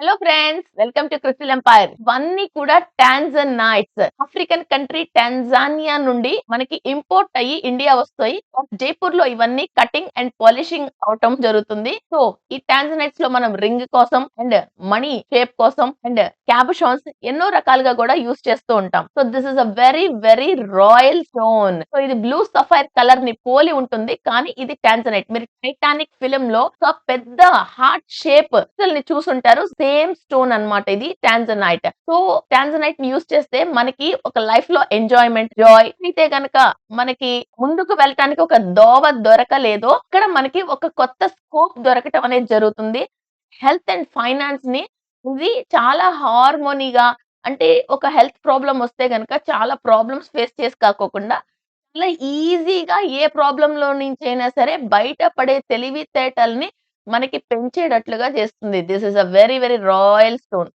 Hello friends welcome to crystal empire ఇవన్నీ కూడా tanzanites African country Tanzania నుండి మనకి ఇంపోర్ట్ అయ్యి ఇండియా వస్తాయి జైపూర్లో ఇవన్నీ కటింగ్ అండ్ పాలిషింగ్ అవటం జరుగుతుంది సో ఈ టాన్జనైట్స్లో మనం రింగ్ కోసం అండ్ మనీ షేప్ కోసం అండ్ క్యాబుషాన్స్ ఎన్నో రకాలుగా కూడా యూస్ చేస్తూ ఉంటాం so this is a very very royal stone so ఇది బ్లూ సఫైర్ కలర్ని పోలి ఉంటుంది కానీ ఇది టాన్జనైట్ మీరు టైటానిక్ ఫిలిం లో ఒక పెద్ద హార్ట్ షేప్ని చూసుంటారు. సేమ్ స్టోన్ అన్నమాట ఇది టాన్జనైట్ సో టాన్జనైట్ని యూస్ చేస్తే మనకి ఒక లైఫ్లో ఎంజాయ్మెంట్ జాయ్ అయితే గనక మనకి ముందుకు వెళ్ళటానికి ఒక దోవ దొరకలేదో ఇక్కడ మనకి ఒక కొత్త స్కోప్ దొరకటం అనేది జరుగుతుంది. హెల్త్ అండ్ ఫైనాన్స్ని ఇది చాలా హార్మోనీగా అంటే ఒక హెల్త్ ప్రాబ్లం వస్తే గనక చాలా ప్రాబ్లమ్స్ ఫేస్ చేసి కాకోకుండా చాలా ఈజీగా ఏ ప్రాబ్లంలో నుంచి అయినా సరే బయటపడే తెలివితేటల్ని మనకి పెంచేటట్లుగా చేస్తుంది. This is a very very royal stone